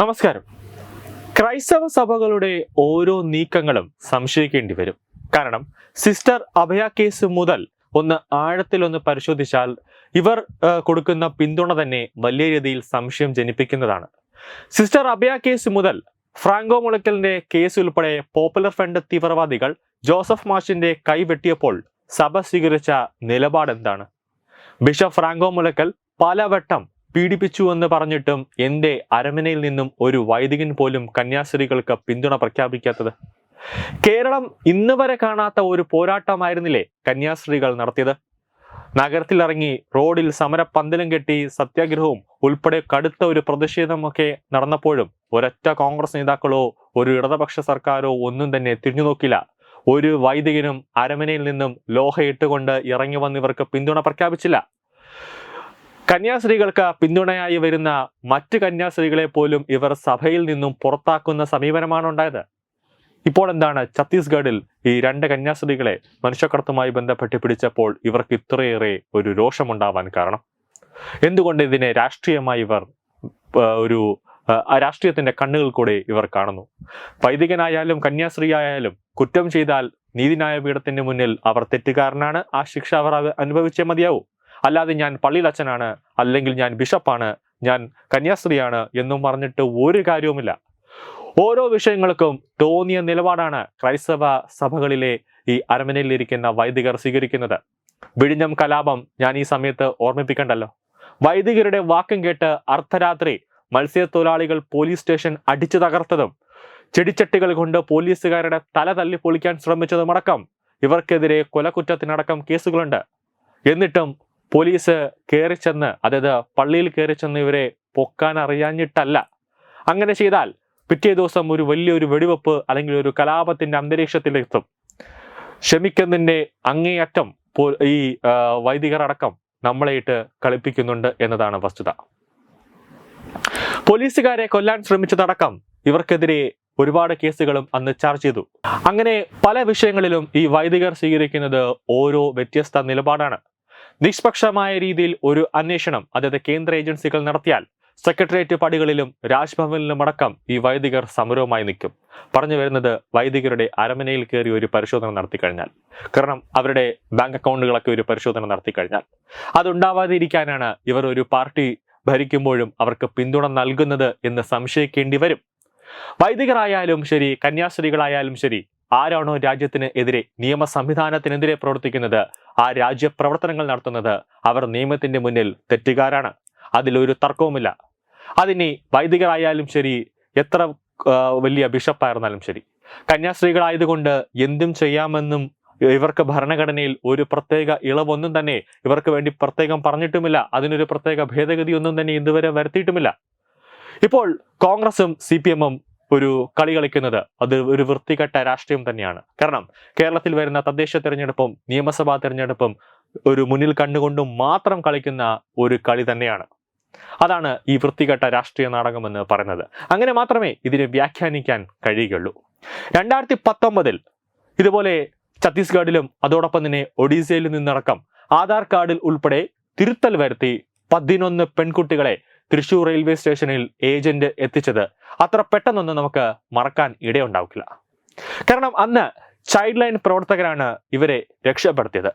നമസ്കാരം. ക്രൈസ്തവ സഭകളുടെ ഓരോ നീക്കങ്ങളും സംശയിക്കേണ്ടി വരും. കാരണം സിസ്റ്റർ അഭയ കേസ് മുതൽ ഒന്ന് ആഴത്തിൽ ഒന്ന് പരിശോധിച്ചാൽ ഇവർ കൊടുക്കുന്ന പിന്തുണ തന്നെ വലിയ രീതിയിൽ സംശയം ജനിപ്പിക്കുന്നതാണ്. സിസ്റ്റർ അഭയ കേസ് മുതൽ ഫ്രാങ്കോ മുളയ്ക്കലിന്റെ കേസ് ഉൾപ്പെടെ പോപ്പുലർ ഫ്രണ്ട് തീവ്രവാദികൾ ജോസഫ് മാഷിന്റെ കൈവെട്ടിയപ്പോൾ സഭ സ്വീകരിച്ച നിലപാട് എന്താണ് ബിഷപ്പ് ഫ്രാങ്കോ മുളയ്ക്കൽ പലവട്ടം പീഡിപ്പിച്ചു എന്ന് പറഞ്ഞിട്ടും എന്റെ അരമനയിൽ നിന്നും ഒരു വൈദികൻ പോലും കന്യാസ്ത്രീകൾക്ക് പിന്തുണ പ്രഖ്യാപിക്കാത്തത്. കേരളം ഇന്ന് വരെ കാണാത്ത ഒരു പോരാട്ടമായിരുന്നില്ലേ കന്യാസ്ത്രീകൾ നടത്തിയത്? നഗരത്തിലിറങ്ങി റോഡിൽ സമരപ്പന്തലും കെട്ടി സത്യാഗ്രഹവും ഉൾപ്പെടെ കടുത്ത ഒരു പ്രതിഷേധമൊക്കെ നടന്നപ്പോഴും ഒരൊറ്റ കോൺഗ്രസ് നേതാക്കളോ ഒരു ഇടതുപക്ഷ സർക്കാരോ ഒന്നും തന്നെ തിരിഞ്ഞു നോക്കില്ല ഒരു വൈദികനും അരമനയിൽ നിന്നും ലോഹയിട്ടുകൊണ്ട് ഇറങ്ങി വന്നിവർക്ക് പിന്തുണ പ്രഖ്യാപിച്ചില്ല. കന്യാസ്ത്രീകൾക്ക് പിന്തുണയായി വരുന്ന മറ്റ് കന്യാസ്ത്രീകളെ പോലും ഇവർ സഭയിൽ നിന്നും പുറത്താക്കുന്ന സമീപനമാണ് ഉണ്ടായത്. ഇപ്പോൾ എന്താണ് ഛത്തീസ്ഗഡിൽ ഈ രണ്ട് കന്യാസ്ത്രീകളെ മനുഷ്യക്കടത്തുമായി ബന്ധപ്പെട്ട് പിടിച്ചപ്പോൾ ഇവർക്ക് ഇത്രയേറെ ഒരു രോഷമുണ്ടാവാൻ കാരണം? എന്തുകൊണ്ട് ഇതിനെ രാഷ്ട്രീയമായി ഇവർ ഒരു രാഷ്ട്രീയത്തിന്റെ കണ്ണുകൾ കൂടെ ഇവർ കാണുന്നു? വൈദികനായാലും കന്യാസ്ത്രീ ആയാലും കുറ്റം ചെയ്താൽ നീതിന്യായ പീഠത്തിന്റെ മുന്നിൽ അവർ തെറ്റുകാരനാണ്. ആ ശിക്ഷ അവർ അനുഭവിച്ചേ മതിയാവൂ. അല്ലാതെ ഞാൻ പള്ളിയിൽ അച്ഛനാണ് അല്ലെങ്കിൽ ഞാൻ ബിഷപ്പാണ് ഞാൻ കന്യാസ്ത്രീയാണ് എന്നും പറഞ്ഞിട്ട് ഒരു കാര്യവുമില്ല. ഓരോ വിഷയങ്ങൾക്കും തോന്നിയ നിലപാടാണ് ക്രൈസ്തവ സഭകളിലെ ഈ അരമനയിലിരിക്കുന്ന വൈദികർ സ്വീകരിക്കുന്നത്. വിഴിഞ്ഞം കലാപം ഞാൻ ഈ സമയത്ത് ഓർമ്മിപ്പിക്കണ്ടല്ലോ. വൈദികരുടെ വാക്കും കേട്ട് അർദ്ധരാത്രി മത്സ്യത്തൊഴിലാളികൾ പോലീസ് സ്റ്റേഷൻ അടിച്ചു തകർത്തതും ചെടിച്ചട്ടികൾ കൊണ്ട് പോലീസുകാരുടെ തല തല്ലി പൊളിക്കാൻ ശ്രമിച്ചതുമടക്കം ഇവർക്കെതിരെ കൊലക്കുറ്റത്തിനടക്കം കേസുകളുണ്ട്. എന്നിട്ടും പോലീസ് കയറി ചെന്ന് അതായത് പള്ളിയിൽ കയറി ചെന്ന് ഇവരെ പൊക്കാൻ അറിയാഞ്ഞിട്ടല്ല. അങ്ങനെ ചെയ്താൽ പിറ്റേ ദിവസം ഒരു വലിയൊരു വെടിവെപ്പ് അല്ലെങ്കിൽ ഒരു കലാപത്തിന്റെ അന്തരീക്ഷത്തിലെത്തും. ക്ഷമിക്കുന്നതിന്റെ അങ്ങേയറ്റം ഈ വൈദികർ അടക്കം നമ്മളെയിട്ട് കളിപ്പിക്കുന്നുണ്ട് എന്നതാണ് വസ്തുത. പോലീസുകാരെ കൊല്ലാൻ ശ്രമിച്ചതടക്കം ഇവർക്കെതിരെ ഒരുപാട് കേസുകളും അന്ന് ചാർജ് ചെയ്തു. അങ്ങനെ പല വിഷയങ്ങളിലും ഈ വൈദികർ സ്വീകരിക്കുന്നത് ഓരോ വ്യത്യസ്ത നിലപാടാണ്. നിഷ്പക്ഷമായ രീതിയിൽ ഒരു അന്വേഷണം അതായത് കേന്ദ്ര ഏജൻസികൾ നടത്തിയാൽ സെക്രട്ടേറിയറ്റ് പടികളിലും രാജ്ഭവനിലും അടക്കം ഈ വൈദികർ സമരവുമായി നിൽക്കും. പറഞ്ഞു വരുന്നത് വൈദികരുടെ അരമനയിൽ കയറി ഒരു പരിശോധന നടത്തി കഴിഞ്ഞാൽ. കാരണം അവരുടെ ബാങ്ക് അക്കൗണ്ടുകളൊക്കെ ഒരു പരിശോധന നടത്തി കഴിഞ്ഞാൽ. അതുണ്ടാവാതിരിക്കാനാണ് ഇവർ ഒരു പാർട്ടി ഭരിക്കുമ്പോഴും അവർക്ക് പിന്തുണ നൽകുന്നത് എന്ന് സംശയിക്കേണ്ടി വരും. വൈദികരായാലും ശരി കന്യാസ്ത്രീകളായാലും ശരി ആരാണോ രാജ്യത്തിന് എതിരെ നിയമ സംവിധാനത്തിനെതിരെ പ്രവർത്തിക്കുന്നത് ആ രാജ്യപ്രവർത്തനങ്ങൾ നടത്തുന്നത് അവർ നിയമത്തിന്റെ മുന്നിൽ തെറ്റുകാരാണ്. അതിലൊരു തർക്കവുമില്ല. അതിനി വൈദികരായാലും ശരി എത്ര വലിയ ബിഷപ്പായിരുന്നാലും ശരി. കന്യാസ്ത്രീകളായതുകൊണ്ട് എന്തും ചെയ്യാമെന്നും ഇവർക്ക് ഭരണഘടനയിൽ ഒരു പ്രത്യേക ഇളവൊന്നും തന്നെ ഇവർക്ക് വേണ്ടി പ്രത്യേകം പറഞ്ഞിട്ടുമില്ല. അതിനൊരു പ്രത്യേക ഭേദഗതി ഒന്നും തന്നെ ഇതുവരെ വരുത്തിയിട്ടുമില്ല. ഇപ്പോൾ കോൺഗ്രസും സി പി എമ്മും ഒരു കളി കളിക്കുന്നത് അത് ഒരു വൃത്തികെട്ട രാഷ്ട്രീയം തന്നെയാണ്. കാരണം കേരളത്തിൽ വരുന്ന തദ്ദേശ തെരഞ്ഞെടുപ്പും നിയമസഭാ തെരഞ്ഞെടുപ്പും ഒരു മുന്നിൽ കണ്ടുകൊണ്ടും മാത്രം കളിക്കുന്ന ഒരു കളി തന്നെയാണ്. അതാണ് ഈ വൃത്തികെട്ട രാഷ്ട്രീയ നാടകമെന്ന് പറയുന്നത്. അങ്ങനെ മാത്രമേ ഇതിനെ വ്യാഖ്യാനിക്കാൻ കഴിയുകയുള്ളൂ. രണ്ടായിരത്തി പത്തൊമ്പതിൽ ഇതുപോലെ ഛത്തീസ്ഗഡിലും അതോടൊപ്പം തന്നെ ഒഡീസയിൽ നിന്നടക്കം ആധാർ കാർഡിൽ ഉൾപ്പെടെ തിരുത്തൽ വരുത്തി പതിനൊന്ന് പെൺകുട്ടികളെ തൃശൂർ റെയിൽവേ സ്റ്റേഷനിൽ ഏജന്റ് എത്തിച്ചത് അത്ര പെട്ടെന്നൊന്നും നമുക്ക് മറക്കാൻ ഇടയുണ്ടാവില്ല. കാരണം അന്ന് ചൈൽഡ് ലൈൻ പ്രവർത്തകരാണ് ഇവരെ രക്ഷപ്പെടുത്തിയത്.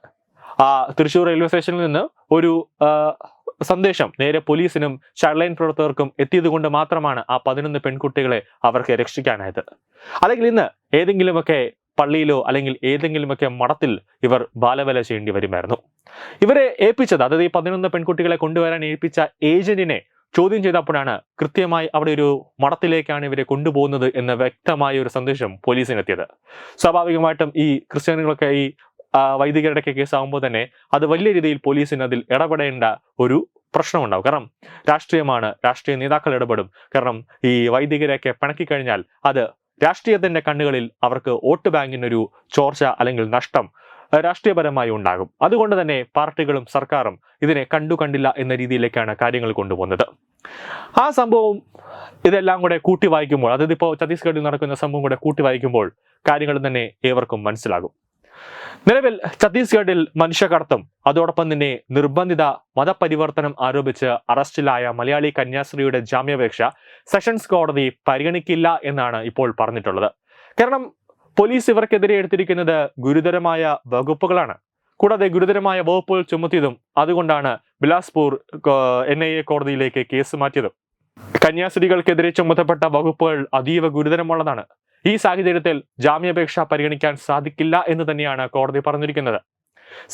ആ തൃശൂർ റെയിൽവേ സ്റ്റേഷനിൽ നിന്ന് ഒരു സന്ദേശം നേരെ പോലീസിനും ചൈൽഡ് ലൈൻ പ്രവർത്തകർക്കും എത്തിയതുകൊണ്ട് മാത്രമാണ് ആ പതിനൊന്ന് പെൺകുട്ടികളെ അവർക്ക് രക്ഷിക്കാനായത്. അല്ലെങ്കിൽ ഇന്ന് ഏതെങ്കിലുമൊക്കെ പള്ളിയിലോ അല്ലെങ്കിൽ ഏതെങ്കിലുമൊക്കെ മഠത്തിൽ ഇവർ ബാലവല ചെയ്യേണ്ടി വരുമായിരുന്നു. ഇവരെ ഏൽപ്പിച്ചത് അതായത് ഈ പതിനൊന്ന് പെൺകുട്ടികളെ കൊണ്ടുവരാൻ ഏൽപ്പിച്ച ഏജന്റിനെ ചോദ്യം ചെയ്തപ്പോഴാണ് കൃത്യമായി അവിടെ ഒരു മഠത്തിലേക്കാണ് ഇവരെ കൊണ്ടുപോകുന്നത് എന്ന വ്യക്തമായ ഒരു സന്ദേശം പോലീസിനെത്തിയത്. സ്വാഭാവികമായിട്ടും ഈ ക്രിസ്ത്യാനികളൊക്കെ ഈ വൈദികരുടെയൊക്കെ കേസാകുമ്പോൾ തന്നെ അത് വലിയ രീതിയിൽ പോലീസിന് അതിൽ ഇടപെടേണ്ട ഒരു പ്രശ്നമുണ്ടാവും. കാരണം രാഷ്ട്രീയമാണ് രാഷ്ട്രീയ നേതാക്കൾ ഇടപെടും. കാരണം ഈ വൈദികരെയൊക്കെ പിണക്കി കഴിഞ്ഞാൽ അത് രാഷ്ട്രീയത്തിന്റെ കണ്ണുകളിൽ അവർക്ക് വോട്ട് ബാങ്കിനൊരു ചോർച്ച അല്ലെങ്കിൽ നഷ്ടം രാഷ്ട്രീയപരമായി ഉണ്ടാകും. അതുകൊണ്ട് തന്നെ പാർട്ടികളും സർക്കാരും ഇതിനെ കണ്ടു കണ്ടില്ല എന്ന രീതിയിലേക്കാണ് കാര്യങ്ങൾ കൊണ്ടുപോകുന്നത്. ആ സംഭവം ഇതെല്ലാം കൂടെ കൂട്ടി വായിക്കുമ്പോൾ അതായത് ഇപ്പോൾ ഛത്തീസ്ഗഡിൽ നടക്കുന്ന സംഭവം കൂടെ കൂട്ടി വായിക്കുമ്പോൾ കാര്യങ്ങൾ തന്നെ ഏവർക്കും മനസ്സിലാകും. നിലവിൽ ഛത്തീസ്ഗഡിൽ മനുഷ്യകടത്തും അതോടൊപ്പം തന്നെ നിർബന്ധിത മതപരിവർത്തനം ആരോപിച്ച് അറസ്റ്റിലായ മലയാളി കന്യാസ്ത്രീയുടെ ജാമ്യാപേക്ഷ സെഷൻസ് കോടതി പരിഗണിക്കില്ല എന്നാണ് ഇപ്പോൾ പറഞ്ഞിട്ടുള്ളത്. കാരണം പോലീസ് ഇവർക്കെതിരെ എടുത്തിരിക്കുന്നത് ഗുരുതരമായ വകുപ്പുകളാണ്. കൂടാതെ ഗുരുതരമായ വകുപ്പുകൾ ചുമത്തിയതും അതുകൊണ്ടാണ് ബിലാസ്പൂർ എൻ ഐ എ കോടതിയിലേക്ക് കേസ് മാറ്റിയതും. കന്യാസ്ത്രീകൾക്കെതിരെ ചുമത്തപ്പെട്ട വകുപ്പുകൾ അതീവ ഗുരുതരമുള്ളതാണ്. ഈ സാഹചര്യത്തിൽ ജാമ്യാപേക്ഷ പരിഗണിക്കാൻ സാധിക്കില്ല എന്ന് തന്നെയാണ് കോടതി പറഞ്ഞിരിക്കുന്നത്.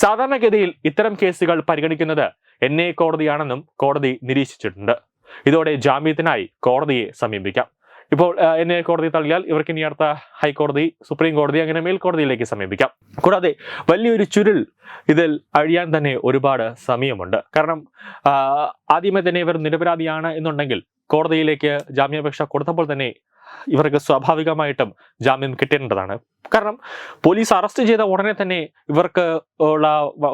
സാധാരണഗതിയിൽ ഇത്തരം കേസുകൾ പരിഗണിക്കുന്നത് എൻ ഐ കോടതിയാണെന്നും കോടതി നിരീക്ഷിച്ചിട്ടുണ്ട്. ഇതോടെ ജാമ്യത്തിനായി കോടതിയെ സമീപിക്കാം. ഇപ്പോൾ ഐ കോടതി തള്ളിയാൽ ഇവർക്ക് ഇനി അടുത്ത ഹൈക്കോടതി സുപ്രീം കോടതി അങ്ങനെ മേൽക്കോടതിയിലേക്ക് സമീപിക്കാം. കൂടാതെ വലിയൊരു ചുരുൾ ഇതിൽ അഴിയാൻ തന്നെ ഒരുപാട് സമയമുണ്ട്. കാരണം ആദ്യമേ തന്നെ ഇവർ നിരപരാധിയാണ് എന്നുണ്ടെങ്കിൽ കോടതിയിലേക്ക് ജാമ്യാപേക്ഷ കൊടുത്തപ്പോൾ തന്നെ ഇവർക്ക് സ്വാഭാവികമായിട്ടും ജാമ്യം കിട്ടേണ്ടതാണ് കാരണം പോലീസ് അറസ്റ്റ് ചെയ്ത ഉടനെ തന്നെ ഇവർക്ക് ഉള്ള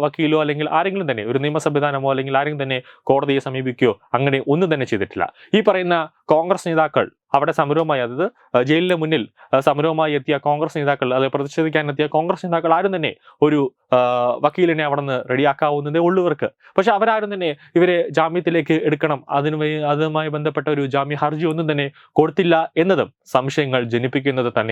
വക്കീലോ അല്ലെങ്കിൽ ആരെങ്കിലും തന്നെ ഒരു നിയമ സംവിധാനമോ അല്ലെങ്കിൽ ആരെങ്കിലും തന്നെ കോടതിയെ സമീപിക്കുകയോ അങ്ങനെ ഒന്നും തന്നെ ചെയ്തിട്ടില്ല. ഈ പറയുന്ന കോൺഗ്രസ് നേതാക്കൾ അവിടെ സമരവുമായി അതായത് ജയിലിന് മുന്നിൽ സമരവുമായി എത്തിയ കോൺഗ്രസ് നേതാക്കൾ അത് പ്രതിഷേധിക്കാൻ എത്തിയ കോൺഗ്രസ് നേതാക്കൾ ആരും തന്നെ ഒരു വക്കീലിനെ അവിടെ നിന്ന് റെഡിയാക്കാവുന്നതേ ഉള്ളൂ ഇവർക്ക്. പക്ഷെ അവരാരും തന്നെ ഇവരെ ജാമ്യത്തിലേക്ക് എടുക്കണം അതിന് അതുമായി ബന്ധപ്പെട്ട ഒരു ജാമ്യ ഹർജി ഒന്നും തന്നെ കൊടുത്തില്ല എന്നതും സംശയങ്ങൾ ജനിപ്പിക്കുന്നത്